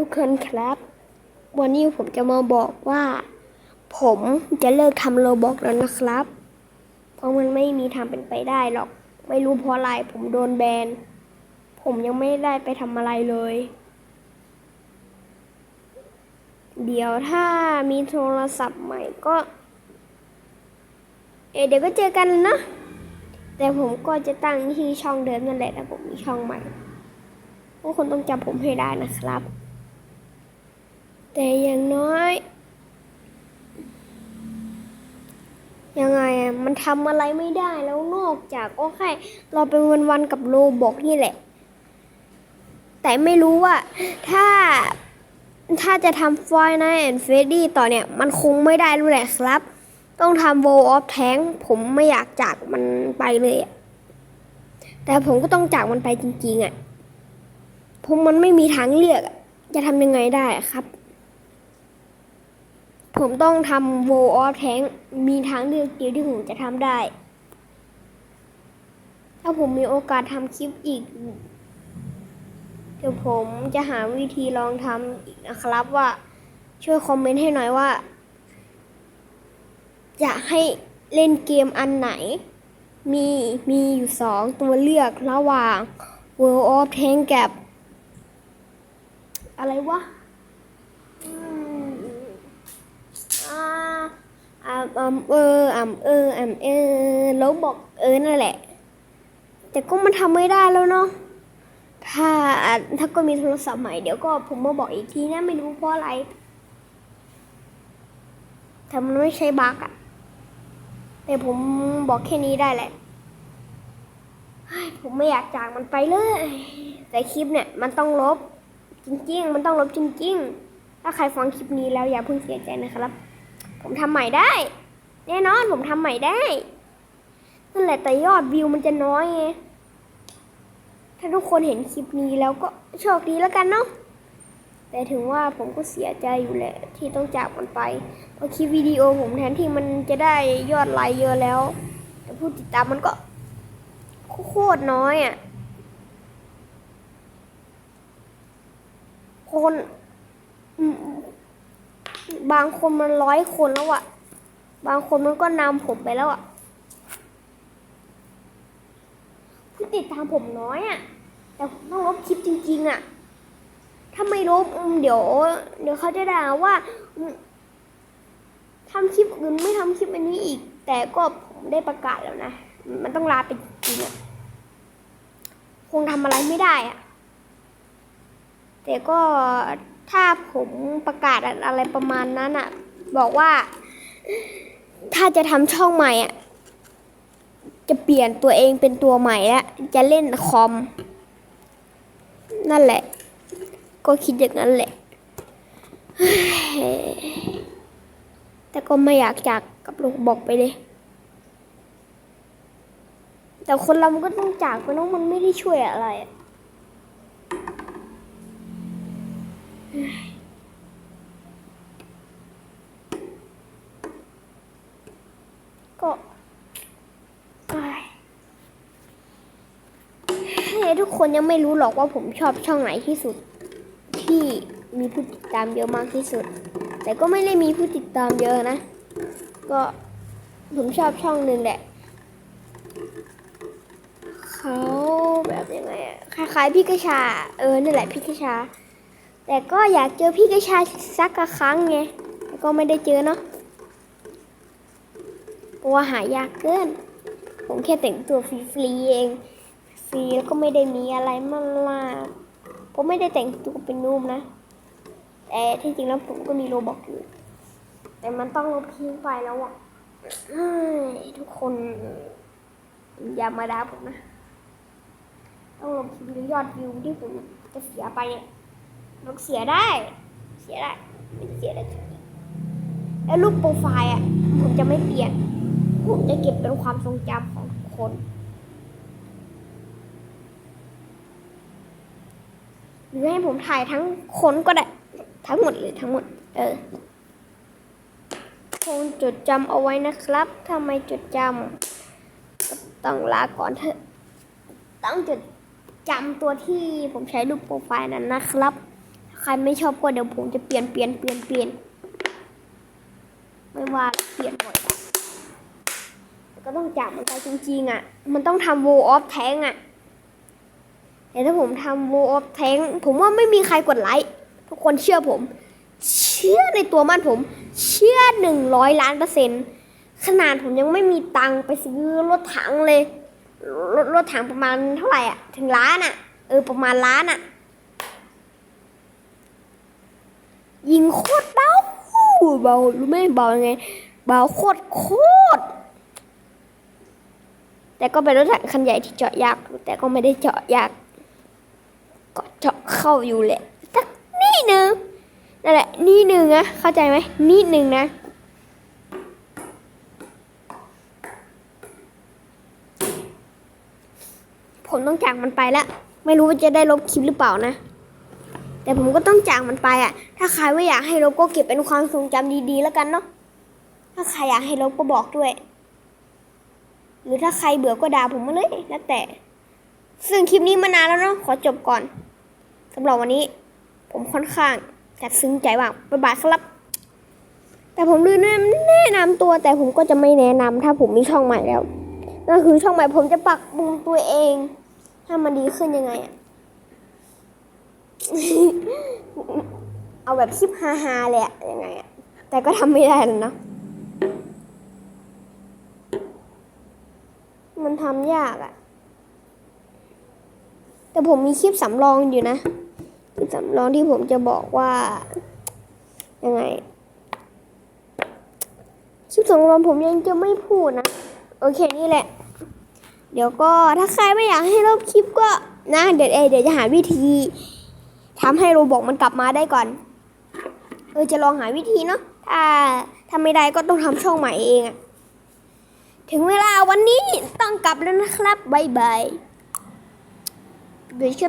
ทุกคนครับ วันนี้ผมจะมาบอกว่า ผมจะเลิกทำโลบอกแล้วนะครับ เพราะมันไม่มีทางเป็นไปได้หรอก ไม่รู้เพราะอะไรผมโดนแบน ผมยังไม่ได้ไปทำอะไรเลย เดี๋ยวถ้ามีโทรศัพท์ใหม่ก็ เอเดี๋ยวก็เจอกันนะ แต่ผมก็จะตั้งที่ช่องเดิมนั่นแหละแต่ผมมีช่องใหม่พวกคนต้องจำผมให้ได้นะครับ แต่อย่างน้อย ยังไงอะมันทำอะไรไม่ได้แล้วนอกจากก็แค่เราไปวันๆกับโลบอกนี่แหละ แต่ไม่รู้ว่าถ้าถ้าจะทำฟอยนะแอนเฟดดี้ต่อเนี่ย มันคงไม่ได้รู้แหละครับ ต้องทำโวออฟแทงผมไม่อยากจากมันไปเลยอะแต่ผมก็ต้องจากมันไปจริงๆอะผมมันไม่มีทางเลือกจะทำยังไงได้ครับ ผมต้องทำโวออฟแทงมีทางเลือกเดียวที่ผมจะทำได้ ถ้าผมมีโอกาสทำคลิปอีก เดี๋ยวผมจะหาวิธีลองทำอีกนะครับว่าช่วยคอมเมนต์ให้หน่อยว่า จะให้เล่นเกมอันไหน มีมีอยู่สองตัวเลือกระหว่าง World of Tank กับ อะไรวะอืมอ่า อ่าเอออ่าเอออ่าเออแล้วบอกเออนั่นแหละ แต่ก็มันทำไม่ได้แล้วเนาะถ้าถ้าก็มีโทรศัพท์ใหม่เดี๋ยวก็ผมมาบอกอีกทีนะไม่รู้เพราะอะไรแต่มันไม่ใช่บั๊กอะแต่ผมบอกแค่นี้ได้แหละผมไม่อยากจากมันไปเลย แต่คลิปเนี่ยมันต้องลบ จริงๆ มันต้องลบจริง ๆ ถ้าใครฟังคลิปนี้แล้วอย่าเพิ่งเสียใจนะครับ ผมทำใหม่ได้ แน่นอนผมทำใหม่ได้นั่นแหละแต่ยอดวิวมันจะน้อยไงถ้าทุกคนเห็นคลิปนี้แล้วก็โชคดีแล้วกันเนาะแต่ถึงว่าผมก็เสียใจอยู่แหละ ที่ต้องจากมันไปเพราะคลิปวิดีโอผมแทนที่มันจะได้ยอดไลค์เยอะแล้ว แต่ผู้ติดตามมันก็โคตรน้อยอะ่ะคน บางคนมันร้อยคนแล้วอะ่ะ บางคนมันก็นำผมไปแล้วอะผู้ติดตามผมน้อยอะ แต่ผมต้องลบคลิปจริง ๆ อะ ถ้าไม่ลบเดี๋ยว เดี๋ยวเขาจะด่าว่าทำคลิปอื่นไม่ทำคลิปอันนี้อีก แต่ก็ผมได้ประกาศแล้วนะ มันต้องลาไปจริงๆอะคงทำอะไรไม่ได้อะ แต่ก็ถ้าผมประกาศอะไรประมาณนั้นอะ บอกว่า ถ้าจะทำช่องใหม่อะจะเปลี่ยนตัวเองเป็นตัวใหม่แล้วจะเล่นคอม นั่นแหละ ก็คิดอย่างนั้นแหละ แต่ก็ไม่อยากจากกับลูกบอกไปเลย แต่คนเรามันก็ต้องจากไปน้องมันไม่ได้ช่วยอะไรอะก็เอ้ยเฮ้ย ทุกคนยังไม่รู้หรอกว่าผมชอบช่องไหนที่สุด ที่มีผู้ติดตามเยอะมากที่สุด แต่ก็ไม่ได้มีผู้ติดตามเยอะนะ ก็ผมชอบช่องหนึ่งแหละเขาแบบยังไงคล้ายๆพี่กระชา เออนั่นแหละพี่กระชา แต่ก็อยากเจอพี่กระชาสักครั้งไงแต่ก็ไม่ได้เจอเนาะเพราะว่าหายากเกิน ผมแค่แต่งตัวฟรีๆเอง ฟรีแล้วก็ไม่ได้มีอะไรมากๆผมไม่ได้แต่งตัวเป็นนูมนะ แต่ที่จริงแล้วผมก็มีโรบอกอยู่ แต่มันต้องลบทิ้งไปแล้วอะทุกคน อย่ามาด่าผมนะ ต้องลบคลิปหรือยอดวิวที่ผมจะเสียไปเนี่ยลบเสียได้ เสียได้ไม่เสียได้จริงแล้วรูปโปรไฟล์อะ ผมจะไม่เปลี่ยน ผมจะเก็บเป็นความทรงจำของทุกคน รือให้ผมถ่ายทั้งคนก็ได้ ทั้งหมดเลยทั้งหมด เออคงจดจำเอาไว้นะครับถ้าไมจดจำต้องลาก่อนเถอะ ต้องจดจำตัวที่ผมใช้รูปโปรไฟล์นั้นนะครับ ใครไม่ชอบก็เดี๋ยวผมจะเปลี่ยนเปลี่ยนเปลี่ยนเปลี่ยนไม่ว่าเปลี่ยนบ่อยก็ต้องจากมันไปจริงๆอะ มันต้องทำ Wall of Tank อะ แต่ถ้าผมทำ Wall of Tank ผมว่าไม่มีใครกดไลค์ทุกคนเชื่อผม เชื่อในตัวมันผม เชื่อหนึ่งร้อยล้านเปอร์เซ็นต์ขนาดผมยังไม่มีตังค์ไปซื้อรถถังเลย รถรถถังประมาณเท่าไหร่อะ ถึงล้านอะ เออประมาณล้านอะ ยิงโคตรเบาเบารู้ไหมเบายังไง เบาโคตรโคตรแต่ก็เป็นรถถังคันใหญ่ที่เจาะยาก แต่ก็ไม่ได้เจาะยาก จาะเข้าอยู่แหละสักนิดนึงนั่นแหละนิดนึงนะเข้าใจไหมนิดนึงนะผมต้องจากมันไปแล้ว ไม่รู้ว่าจะได้ลบคลิปหรือเปล่านะ แต่ผมก็ต้องจากมันไปอะ ถ้าใครไม่อยากให้ลบก็เก็บเป็นความทรงจำดีๆแล้วกันเนาะถ้าใครอยากให้ลบก็บอกด้วย หรือถ้าใครเบื่อก็ด่าผมมาเลยแล้วแต่ ซึ่งคลิปนี้มานานแล้วเนาะขอจบก่อน สำหรับวันนี้ ผมค่อนข้างจะซึ้งใจว่างบ๊ายบายครับ แต่ผมลืมแนะนำตัวแต่ผมก็จะไม่แนะนำถ้าผมมีช่องใหม่แล้วนั่นคือช่องใหม่ผมจะปรับปรุงตัวเองให้มันดีขึ้นยังไงอะเอาแบบคลิปฮาๆเลยอะยังไงอะแต่ก็ทำไม่ได้แล้วเนาะมันทำยากอะแต่ผมมีคลิปสำรองอยู่นะ สำรองที่ผมจะบอกว่า ยังไงคลิปสำรองผมยังจะไม่พูดนะ โอเคนี่แหละ เดี๋ยวก็ถ้าใครไม่อยากให้ลบคลิปก็นะ เดี๋ยวเอเดี๋ยวจะหาวิธีทำให้โรบอกมันกลับมาได้ก่อน เออจะลองหาวิธีเนาะถ้าถ้าไม่ได้ก็ต้องทำช่องใหม่เองอะถึงเวลาวันนี้ต้องกลับแล้วนะครับ บ๊ายบายเดี๋ยวจะ